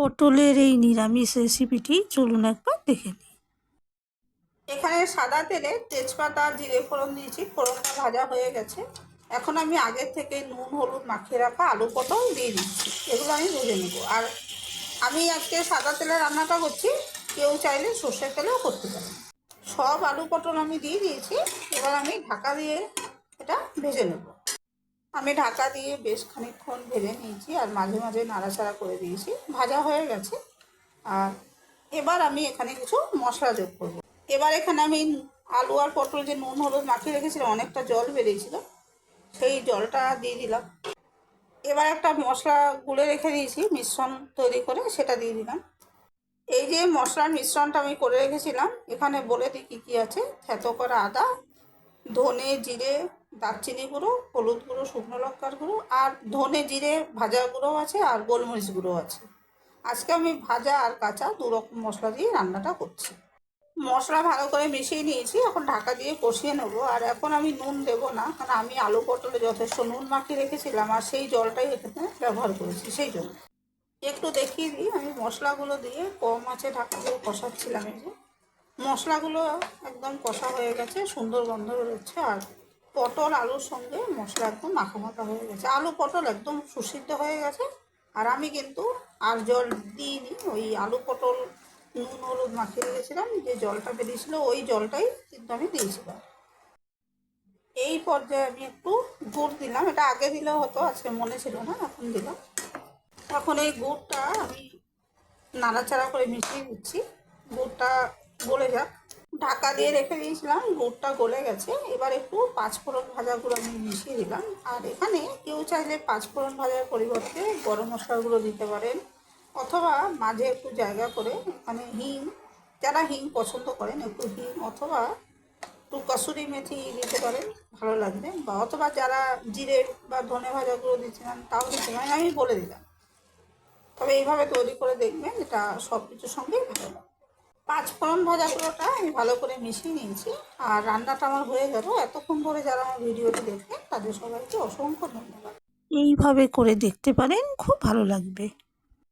পটলের এই নিরামিষ রেসিপিটি চলুন একবার দেখে নিই। এখানে সাদা তেলে তেজপাতা, জিরে ফোড়ন দিয়েছি, ফোড়নটা ভাজা হয়ে গেছে। এখন আমি আগের থেকে নুন, হলুদ মাখিয়ে রাখা আলু পটল দিয়ে দিচ্ছি। এগুলো আমি ভেজে নেব। আর আমি আজকে সাদা তেলে রান্নাটা করছি। কেউ চাইলে সর্ষের তেলেও করতে পারে সব আলু পটল আমি দিয়ে দিয়েছি। এবার আমি ঢাকা দিয়ে এটা ভেজে নেব। আমি ঢাকা দিয়ে বেশ খানিকক্ষণ ভেজে নিয়েছি আর মাঝে মাঝে নাড়াচাড়া করে দিয়েছি। ভাজা হয়ে গেছে। আর এবার আমি এখানে কিছু মশলা যোগ করব। এবার এখানে আমি আলু আর পটল যে নুন হলুদ মাখিয়ে রেখেছিলাম, অনেকটা জল বেরিয়েছিল। সেই জলটা দিয়ে দিলাম। এবার একটা মশলা গুলে রেখে দিয়েছি, মিশ্রণ তৈরি করে সেটা দিয়ে দিলাম। এই যে মশলার মিশ্রণটা আমি করে রেখেছিলাম, এখানে বলে দিই কী কী আছে। থেতো করা আদা ধনে জিরে দারচিনি গুঁড়ো, হলুদ গুঁড়ো, শুকনো লঙ্কার গুঁড়ো, আর ধনে জিরে ভাজা গুঁড়ো আছে আর গোলমরিচ গুঁড়ো আছে। আজকে আমি ভাজা আর কাঁচা দু রকম মশলা দিয়ে রান্নাটা করছি। মশলা ভালো করে মিশিয়ে নিয়েছি, এখন ঢাকা দিয়ে কষিয়ে নেব। আর এখন আমি নুন দেবো না, কারণ আমি আলু পটলে যথেষ্ট নুন মাখিয়ে রেখেছিলাম, আর সেই জলটাই এখানে ব্যবহার করেছি, সেই জন্য। একটু দেখিয়ে দিই, আমি মশলাগুলো দিয়ে কম আছে ঢাকা দিয়ে কষাচ্ছিলাম এই যে। মশলাগুলো একদম কষা হয়ে গেছে, সুন্দর গন্ধ বেরোচ্ছে, আর পটল আলুর সঙ্গে মশলা একদম মাখা মাখা হয়ে গেছে। আলু পটল একদম সুসিদ্ধ হয়ে গেছে, আর আমি কিন্তু আর জল দিইনি, ওই আলু পটল নুন হলুদ মাখিয়ে রেখেছিলাম, যে জলটা বেরিয়েছিল, ওই জলটাই কিন্তু আমি দিয়েছিলাম। এই পর্যায়ে আমি একটু গুড় দিলাম, এটা আগে দিলেও হতো, আজকে মনে ছিল না, এখন দিলাম। এখন এই গুড়টা আমি নাড়াচাড়া করে মিশিয়ে দিচ্ছি। গুড়টা গলে যাক। ঢাকা দিয়ে রেখে দিয়েছিলাম, গুড়টা গলে গেছে। এবার একটু পাঁচফোড়ন ভাজাগুলো আমি মিশিয়ে দিলাম। আর এখানে কেউ চাইলে পাঁচফোড়ন ভাজার পরিবর্তে গরম মশলাগুলো দিতে পারেন, অথবা মাঝে একটু জায়গা করে এখানে হিং, যারা হিং পছন্দ করেন একটু হিং অথবা একটু কসুরি মেথি দিতে পারেন, ভালো লাগবে। বা অথবা যারা জিরে বা ধনে ভাজাগুলো দিচ্ছেন তাও দিতে পারেন। আমি বলে দিলাম। তবে এইভাবে তৈরি করে দেখবেন, এটা সব কিছুর সঙ্গেই ভালো লাগে পাঁচ ফোড়ন ভাজাগুলোটা আমি ভালো করে মিশিয়ে নিয়েছি। আর রান্নাটা আমার হয়ে গেল। এতক্ষণ ধরে যারা আমার ভিডিওটি দেখবেন তাদের সবাইকে অসংখ্য ধন্যবাদ। এইভাবে করে দেখতে পারেন, খুব ভালো লাগবে।